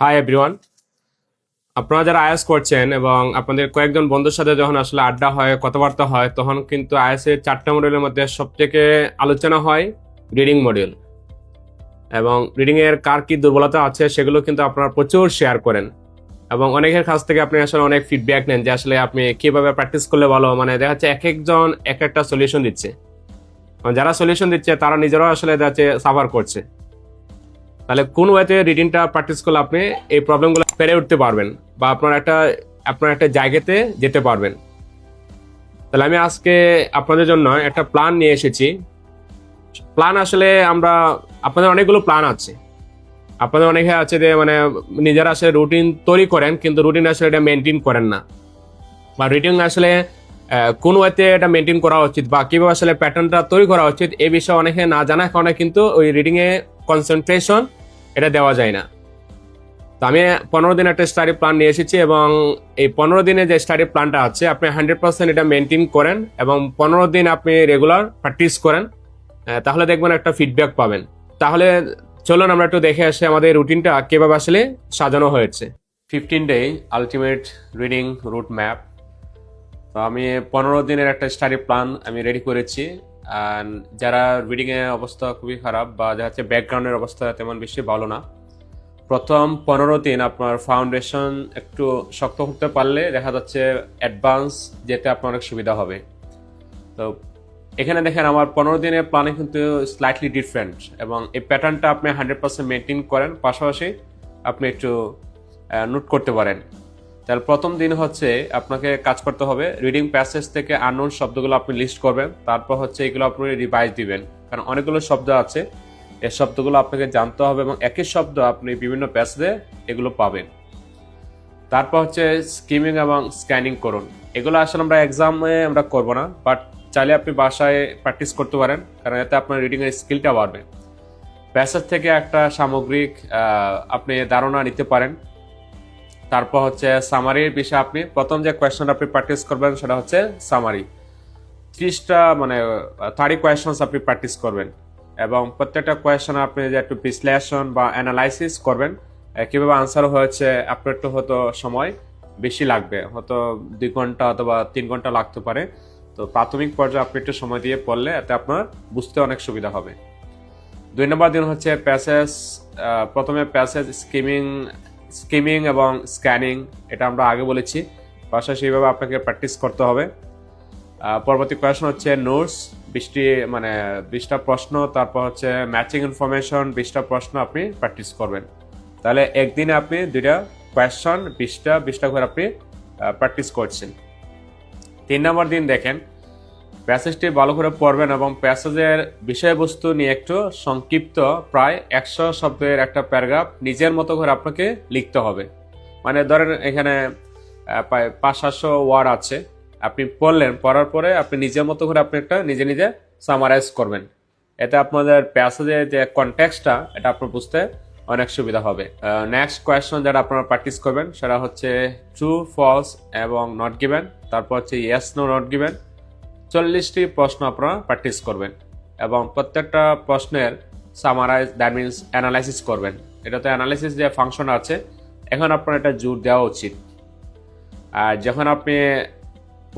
Hi everyone আপনারা যারা আয়াস করছেন এবং আপনাদের কয়েকজন বন্ধুর সাথে যখন আসলে আড্ডা হয়, কথাবার্তা হয়, তখন কিন্তু আয়াসের চারটা মডিউলের মধ্যে সবথেকে আলোচনা হয় রিডিং মডিউল এবং রিডিং এর কার কি দুর্বলতা আছে সেগুলো কিন্তু আপনারা প্রচুর শেয়ার করেন। এবং অনেকের কাছ থেকে আপনি আসলে অনেক ফিডব্যাক নেন যে আসলে আপনি কীভাবে প্র্যাকটিস করলে ভালো মানে দেখা যাচ্ছে এক একজন এক একটা সলিউশন দিচ্ছে। মানে যারা সলিউশন দিচ্ছে, তারা নিজেরাও আসলে দেখা যাচ্ছে সাফার করছে। তাহলে কোন ওয়েতে রিডিংটা প্র্যাকটিস করলে আপনি এই প্রবলেমগুলো পেরে উঠতে পারবেন বা আপনার একটা আপনার একটা জায়গাতে যেতে পারবেন। তাহলে আমি আজকে আপনাদের জন্য একটা প্ল্যান নিয়ে এসেছি। প্ল্যান আসলে আমরা, আপনাদের অনেকগুলো প্ল্যান আছে। আপনাদের অনেকে আছে যে মানে নিজেরা আসলে রুটিন তৈরি করেন, কিন্তু রুটিন আসলে এটা মেনটেন করেন না। বা রুটিন আসলে কোন ওয়েতে এটা মেনটেন করা উচিত বা কীভাবে আসলে প্যাটার্নটা তৈরি করা উচিত, এ বিষয়ে অনেকে না জানার কারণে কিন্তু ওই রিডিংয়ে কনসেন্ট্রেশন এটা দেওয়া যায় না। তো আমি পনেরো দিন একটা স্টাডি প্ল্যান নিয়ে এসেছি এবং এই পনেরো দিনে যে স্টাডি প্ল্যানটা আছে, আপনি হান্ড্রেড পার্সেন্ট এটা মেনটেন করেন এবং পনেরো দিন আপনি রেগুলার প্র্যাকটিস করেন তাহলে দেখবেন একটা ফিডব্যাক পাবেন। তাহলে চলুন আমরা একটু দেখে আসি আমাদের রুটিনটা কীভাবে আসলে সাজানো হয়েছে। Fifteen day ultimate reading route map তো আমি পনেরো দিনের একটা স্টাডি প্ল্যান আমি রেডি করেছি। যারা রিডিং এর অবস্থা খুবই খারাপ বা দেখা যাচ্ছে ব্যাকগ্রাউন্ডের অবস্থা তেমন বেশি ভালো না, প্রথম পনেরো দিন আপনার ফাউন্ডেশন একটু শক্ত করতে পারলে দেখা যাচ্ছে অ্যাডভান্স যেতে আপনার অনেক সুবিধা হবে। তো এখানে দেখেন আমার পনেরো দিনের প্ল্যানে কিন্তু স্লাইটলি ডিফারেন্ট এবং এই প্যাটার্নটা আপনি হান্ড্রেড পার্সেন্ট মেনটেন করেন, পাশাপাশি আপনি একটু নোট করতে পারেন। তাহলে প্রথম দিন হচ্ছে আপনাকে কাজ করতে হবে। রিডিং প্যাসেজ থেকে আননোন শব্দগুলো আপনি লিস্ট করবেন। তারপর হচ্ছে এগুলো আপনি রিভাইজ দিবেন। কারণ অনেকগুলো শব্দ আছে। এই শব্দগুলো আপনাকে জানতে হবে এবং একই শব্দ আপনি বিভিন্ন প্যাসেজে এগুলো পাবেন। তারপর হচ্ছে স্কিমিং এবং স্ক্যানিং করুন। এগুলো আসলে আমরা এক্সামে আমরা করব না বাট চাইলে আপনি বাসায় প্র্যাকটিস করতে পারেন। কারণ এতে আপনার রিডিং এর স্কিলটা বাড়বে। প্যাসেজ থেকে একটা সামগ্রিক আপনি ধারণা নিতে পারেন। তারপর হচ্ছে সামারির বিষয়ে আপনি প্রথম যে কোয়েশ্চন আপনি প্র্যাকটিস করবেন সেটা হচ্ছে সামারি ত্রিশটা মানে থার্টি কোয়েশনস আপনি প্র্যাকটিস করবেন এবং প্রত্যেকটা কোয়েশন আপনি যে একটু বিশ্লেষণ বা অ্যানালাইসিস করবেন কীভাবে আনসার হয়েছে, আপনার একটু হয়তো সময় বেশি লাগবে, হয়তো দুই ঘণ্টা অথবা তিন ঘণ্টা লাগতে পারে। তো প্রাথমিক পর্যায়ে আপনি একটু সময় দিয়ে পড়লে এতে আপনার বুঝতে অনেক সুবিধা হবে। দুই নম্বর দিন হচ্ছে প্যাসেজ প্রথমে প্যাসেজ স্কিমিং স্কিমিং এবং স্ক্যানিং এটা আমরা আগে বলেছি। পাশাপাশি এইভাবে আপনাকে প্র্যাকটিস করতে হবে। পরবর্তী কোয়েশন হচ্ছে নোটস বিশটি মানে বিশটা প্রশ্ন, তারপর হচ্ছে ম্যাচিং ইনফরমেশন বিশটা প্রশ্ন আপনি প্র্যাকটিস করবেন। তাহলে একদিনে আপনি দুইটা কোয়েশন বিশটা বিশটা করে আপনি প্র্যাকটিস করছেন। তিন নম্বর দিন দেখেন প্যাসেজটি ভালো করে পড়বেন এবং প্যাসেজের বিষয়বস্তু নিয়ে একটু সংক্ষিপ্ত, প্রায় একশো শব্দের একটা প্যারাগ্রাফ নিজের মতো করে আপনাকে লিখতে হবে। মানে ধরেন এখানে পাঁচ সাতশো ওয়ার্ড আছে। আপনি পড়লেন, পড়ার পরে আপনি নিজের মতো করে আপনি একটা নিজে নিজে সামারাইজ করবেন। এতে আপনাদের প্যাসেজের যে কনটেক্সটটা এটা আপনার বুঝতে অনেক সুবিধা হবে। নেক্সট কোয়েশন যেটা আপনারা প্র্যাকটিস করবেন, সেটা হচ্ছে ট্রু ফলস এবং নট গিভেন তারপর হচ্ছে ইয়েস নো নট গিভেন চল্লিশটি প্রশ্ন আপনারা প্র্যাকটিস করবেন এবং প্রত্যেকটা প্রশ্নের সামারাইজ দ্যাট মিনস অ্যানালাইসিস করবেন। এটাতে অ্যানালাইসিস যে ফাংশন আছে, এখন আপনার এটা জোর দেওয়া উচিত। আর যখন আপনি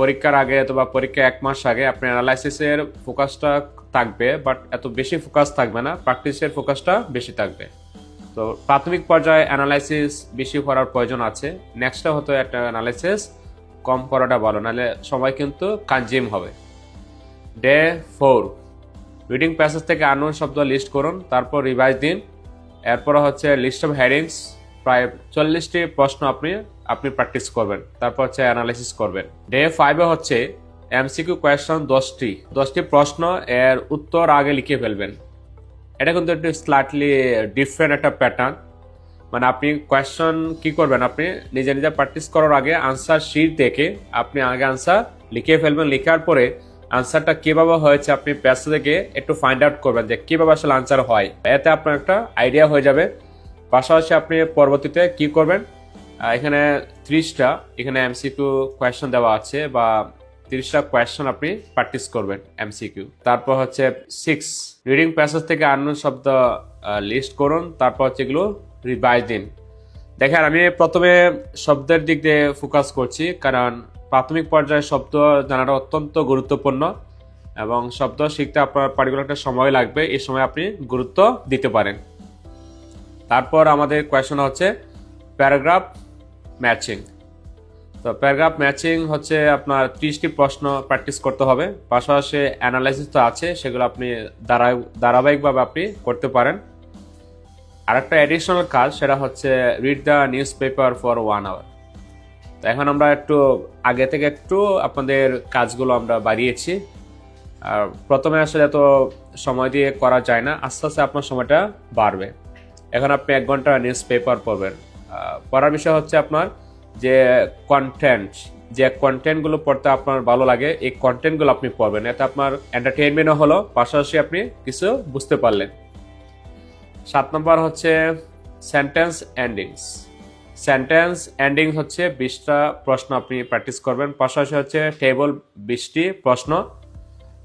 পরীক্ষার আগে অথবা পরীক্ষা এক মাস আগে আপনি অ্যানালাইসিসের ফোকাসটা থাকবে বাট এত বেশি ফোকাস থাকবে না প্র্যাকটিসের ফোকাসটা বেশি থাকবে। তো প্রাথমিক পর্যায়ে অ্যানালাইসিস বেশি করার প্রয়োজন আছে। নেক্সটটা হতো একটা অ্যানালাইসিস কম করাটা ভালো, নাহলে সময় কিন্তু কনজিউম হবে। ডে ফোর রিডিং প্যাসেজ থেকে আননোন শব্দ লিস্ট করুন, তারপর রিভাইজ দিন, এরপর হচ্ছে লিস্ট অফ হেডিংস প্রায় চল্লিশটি প্রশ্ন আপনি আপনি প্র্যাকটিস করবেন, তারপর হচ্ছে অ্যানালাইসিস করবেন। ডে ফাইভে হচ্ছে এমসিকিউ কোয়েশন দশটি দশটি প্রশ্ন, এর উত্তর আগে লিখে ফেলবেন। এটা কিন্তু একটু স্লাইটলি ডিফারেন্ট একটা প্যাটার্ন মানে আপনি কোয়েশ্চন কি করবেন? আপনি নিজে নিজে প্র্যাকটিস করার আগে আনসার শিট দেখে আপনি আগে আনসার লিখে ফেলবেন। লেখার পরে আনসারটা কীভাবে হয়েছে আপনি প্যাসে থেকে একটু ফাইন্ড আউট করবেন যে কীভাবে আসলে আনসার হয়। এতে আপনার একটা আইডিয়া হয়ে যাবে। পাশাপাশি আপনি পরবর্তীতে কি করবেন? এখানে ত্রিশটা, এখানে এমসিকিউ কোয়েশ্চন দেওয়া আছে বা তিরিশটা কোয়েশ্চন আপনি প্র্যাকটিস করবেন এমসিকিউ তারপর হচ্ছে সিক্স রিডিং প্যাসেজ থেকে আননোন শব্দ লিস্ট করুন। তারপর হচ্ছে এগুলো রিভাইজ দিন। দেখেন, আমি প্রথমে শব্দের দিক দিয়ে ফোকাস করছি, কারণ প্রাথমিক পর্যায়ে শব্দ জানাটা অত্যন্ত গুরুত্বপূর্ণ এবং শব্দ শিখতে আপনার পার্টিকুলার একটা সময় লাগবে এই সময় আপনি গুরুত্ব দিতে পারেন। তারপর আমাদের কোয়েশন হচ্ছে প্যারাগ্রাফ ম্যাচিং তো প্যারাগ্রাফ ম্যাচিং হচ্ছে আপনার ত্রিশটি প্রশ্ন প্র্যাকটিস করতে হবে, পাশাপাশি অ্যানালাইসিস তো আছে, সেগুলো আপনি ধারা- ধারাবাহিকভাবে আপনি করতে পারেন। আরেকটা অ্যাডিশনাল কাজ, সেটা হচ্ছে read the news paper for one hour তো এখন আমরা একটু আগে থেকে একটু আপনাদের কাজগুলো আমরা বাড়িয়েছি। আর প্রথমে আসলে এত সময় দিয়ে করা যায় না, আস্তে আস্তে আপনার সময়টা বাড়বে। এখন আপনি এক ঘণ্টা নিউজ পেপার পড়বেন পড়ার বিষয় হচ্ছে আপনার যে কন্টেন্ট যে কন্টেন্টগুলো পড়তে আপনার ভালো লাগে, এই কন্টেন্টগুলো আপনি পড়বেন। এতে আপনার এন্টারটেইনমেন্টও হলো, পাশাপাশি আপনি কিছু বুঝতে পারলেন। সাত নম্বর হচ্ছে সেন্টেন্স এন্ডিংস সেন্টেন্স এন্ডিং হচ্ছে বিশটা প্রশ্ন আপনি প্র্যাকটিস করবেন। পাশাপাশি হচ্ছে টেবল বিশটি প্রশ্ন।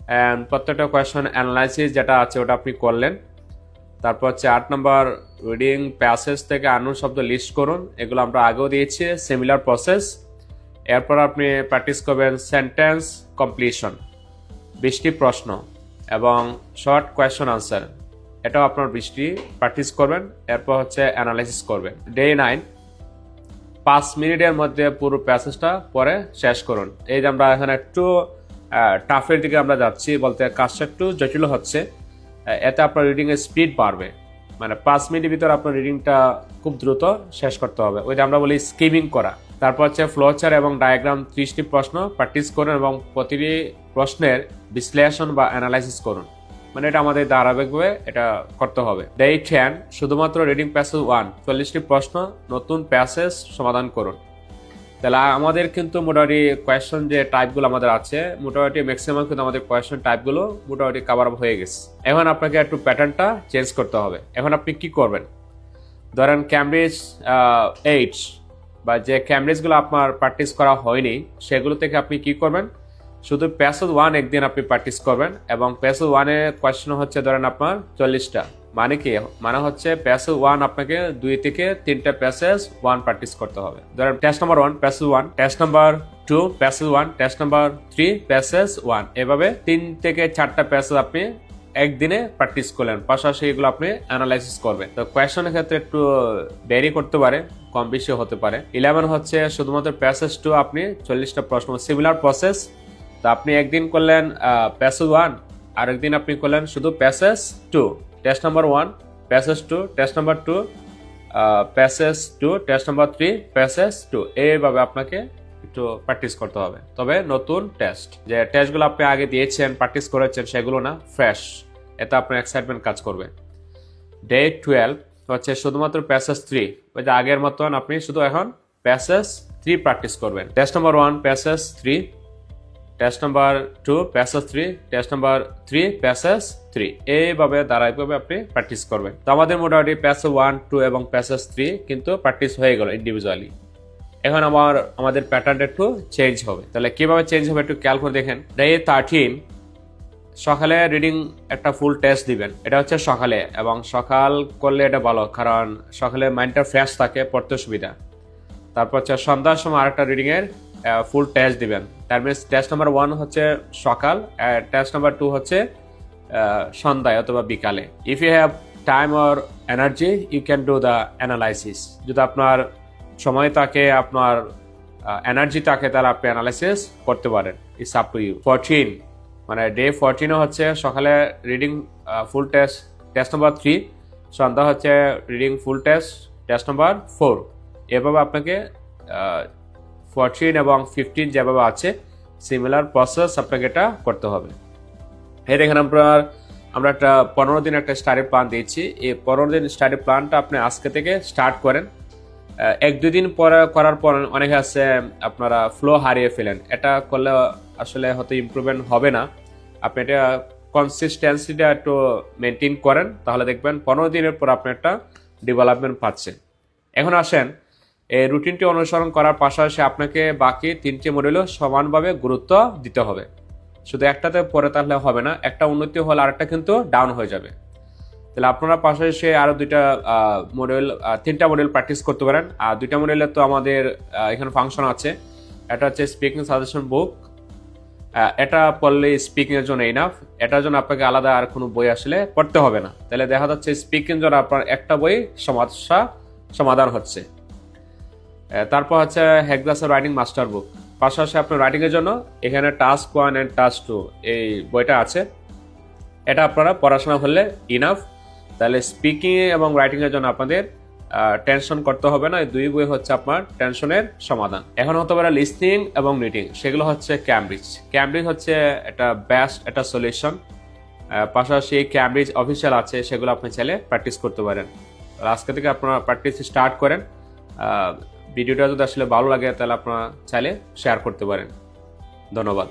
অ্যান্ড প্রত্যেকটা কোয়েশন অ্যানালাইসিস যেটা আছে ওটা আপনি করলেন। তারপর হচ্ছে আট নম্বর রিডিং প্যাসেজ থেকে আনুন শব্দ লিস্ট করুন। এগুলো আমরা আগেও দিয়েছি সিমিলার প্রসেস এরপর আপনি প্র্যাকটিস করবেন সেন্টেন্স কমপ্লিশন বিশটি প্রশ্ন এবং শর্ট কোয়েশন আনসার এটাও আপনার বৃষ্টি প্র্যাকটিস করবেন, এরপর হচ্ছে অ্যানালাইসিস করবেন। ডে নাইন পাঁচ মিনিটের মধ্যে পুরো প্যাসেজটা পরে শেষ করুন। এই যে আমরা এখানে একটু টাফের দিকে আমরা যাচ্ছি, বলতে কাজটা একটু জটিল হচ্ছে। এতে আপনার রিডিং এর স্পিড বাড়বে। মানে পাঁচ মিনিটের ভিতরে আপনার রিডিংটা খুব দ্রুত শেষ করতে হবে। ওই যে আমরা বলি স্কিমিং করা। তারপর হচ্ছে ফ্লোচার এবং ডায়াগ্রাম ত্রিশটি প্রশ্ন প্র্যাকটিস করুন এবং প্রতিটি প্রশ্নের বিশ্লেষণ বা অ্যানালাইসিস করুন। মানে এটা আমাদের ধারাবাহিকভাবে এটা করতে হবে। ডে টেন শুধুমাত্র রিডিং প্যাসেজ ওয়ান চল্লিশটি প্রশ্ন, নতুন প্যাসেজ সমাধান করুন। তাহলে আমাদের কিন্তু মোটামুটি কোয়েশন যে টাইপগুলো আমাদের আছে, মোটামুটি ম্যাক্সিমাম কিন্তু আমাদের কোয়েশন টাইপগুলো মোটামুটি কাভার আপ হয়ে গেছে। এখন আপনাকে একটু প্যাটার্নটা চেঞ্জ করতে হবে। এখন আপনি কি করবেন? ধরেন ক্যামব্রিজ এইট বা যে ক্যামব্রিজগুলো আপনার প্র্যাকটিস করা হয়নি, সেগুলো থেকে আপনি কি করবেন? শুধু প্যাসেজ ওয়ান একদিন আপনি প্র্যাকটিস করবেন এবং প্যাসেজ ওয়ানে কোয়েশ্চেন হচ্ছে ধরেন আপনার চল্লিশটা। মানে কি? মানে হচ্ছে প্যাসেজ ওয়ান আপনাকে দুই থেকে তিনটা প্যাসেজ ওয়ান প্র্যাকটিস করতে হবে। ধরেন test number one passage one test number two passage one test number three passage one এভাবে তিন থেকে চারটা প্যাসেজ আপনি একদিনে প্র্যাকটিস করলেন। পাশাপাশি এগুলো আপনি অ্যানালাইসিস করবেন। তো কোয়েশনের ক্ষেত্রে একটু দেরি করতে পারে, কম বেশি হতে পারে। ইলেভেন হচ্ছে শুধুমাত্র প্যাসেজ টু আপনি চল্লিশটা প্রশ্ন সিমিলার প্রসেস আপনি একদিন করলেন প্যাসেজ ওয়ান আরেকদিন আপনি করলেন শুধু passage two test number one passage two test number two passage two test number three passage two এইভাবে আপনাকে একটু প্র্যাকটিস করতে হবে। তবে নতুন টেস্ট যে টেস্টগুলো আপনি আগে দিয়েছেন প্র্যাকটিস করেছেন, সেগুলো না ফ্রেশ এতে আপনার এক্সাইটমেন্ট কাজ করবে। ডে টুয়েলভ হচ্ছে শুধুমাত্র প্যাসেজ থ্রি ওই যে আগের মতন আপনি শুধু এখন প্যাসেজ থ্রি প্র্যাকটিস করবেন। Test number one passage three test number two passage three test number three passage three এইভাবে, ধারাবাহিকভাবে আপনি প্র্যাকটিস করবেন। তো আমাদের মোটামুটি প্যাসেজ ওয়ান টু এবং প্যাসেজ থ্রি কিন্তু প্র্যাকটিস হয়ে গেল ইন্ডিভিজুয়ালি এখন আমার, আমাদের প্যাটার্নটা একটু চেঞ্জ হবে। তাহলে কীভাবে চেঞ্জ হবে একটু খেয়াল করে দেখেন। ডে থার্টিন সকালে রিডিং একটা ফুল টেস্ট দিবেন। এটা হচ্ছে সকালে এবং সকাল করলে এটা ভালো, কারণ সকালে মাইন্ডটা ফ্রেশ থাকে, পড়তে সুবিধা। তারপর হচ্ছে সন্ধ্যার সময় আরেকটা রিডিং এর ফুল টেস্ট দিবেন। তার মিনস টেস্ট নাম্বার ওয়ান হচ্ছে সকাল টেস্ট নাম্বার টু হচ্ছে সন্ধ্যায় অথবা বিকালে। If you have time or energy you can do the analysis যদি আপনার সময় থাকে, আপনার এনার্জি থাকে, তাহলে আপনি অ্যানালাইসিস করতে পারেন। It's up to you fourteen মানে ডে ফোরটিনও হচ্ছে সকালে reading full test test number three সন্ধ্যা হচ্ছে reading full test test number four এভাবে আপনাকে ফোরটিন এবং ফিফটিন যেভাবে আছে সিমিলার প্রসেস আপনাকে এটা করতে হবে। এই দেখেন আপনার আমরা একটা পনেরো দিন একটা স্টাডি প্ল্যান দিয়েছি। এই পনেরো দিন স্টাডি প্ল্যানটা আপনি আজকে থেকে স্টার্ট করেন। এক দুই দিন পরে করার পর অনেকে আছে, আপনারা ফ্লো হারিয়ে ফেলেন। এটা করলে আসলে হয়তো ইমপ্রুভমেন্ট হবে না। আপনি এটা কনসিস্টেন্সিটা একটু মেনটেন করেন, তাহলে দেখবেন পনেরো দিনের পর আপনি একটা ডেভেলপমেন্ট পাচ্ছেন। এখন আসেন এই রুটিনটি অনুসরণ করার পাশাপাশি আপনাকে বাকি তিনটি মডেলও সমানভাবে গুরুত্ব দিতে হবে। শুধু একটাতে পরে তাহলে হবে না, একটা উন্নতি হলে আরেকটা কিন্তু ডাউন হয়ে যাবে। তাহলে আপনারা পাশাপাশি আরও দুইটা মডেল তিনটা মডেল প্র্যাকটিস করতে পারেন। আর দুইটা মডেলের তো আমাদের এখানে ফাংশন আছে। এটা হচ্ছে স্পিকিং সাজেশন বুক এটা পড়লে স্পিকিং এর জন্য ইনাফ এটার জন্য আপনাকে আলাদা আর কোনো বই আসলে পড়তে হবে না। তাহলে দেখা যাচ্ছে স্পিকিং জন্য আপনার একটা বই সমস্যা সমাধান হচ্ছে। তারপর হচ্ছে হেকদাসের রাইটিং মাস্টার বুক পাশাপাশি আপনার রাইটিং এর জন্য এখানে task one and task two এই বইটা আছে। এটা আপনারা পড়াশোনা করলে ইনাফ তাহলে স্পিকিং এবং রাইটিং এর জন্য আপনাদের টেনশন করতে হবে না। এই দুই বই হচ্ছে আপনার টেনশনের সমাধান। এখন হতে পারে লিসনিং এবং রিডিং সেগুলো হচ্ছে ক্যামব্রিজ ক্যামব্রিজ হচ্ছে একটা বেস্ট একটা সলিউশন পাশাপাশি ক্যামব্রিজ অফিসিয়াল আছে, সেগুলো আপনি চাইলে প্র্যাকটিস করতে পারেন। আজকে থেকে আপনারা প্র্যাকটিস স্টার্ট করেন। ভিডিওটা যদি আসলে ভালো লাগে তাহলে আপনারা চাইলে শেয়ার করতে পারেন। ধন্যবাদ।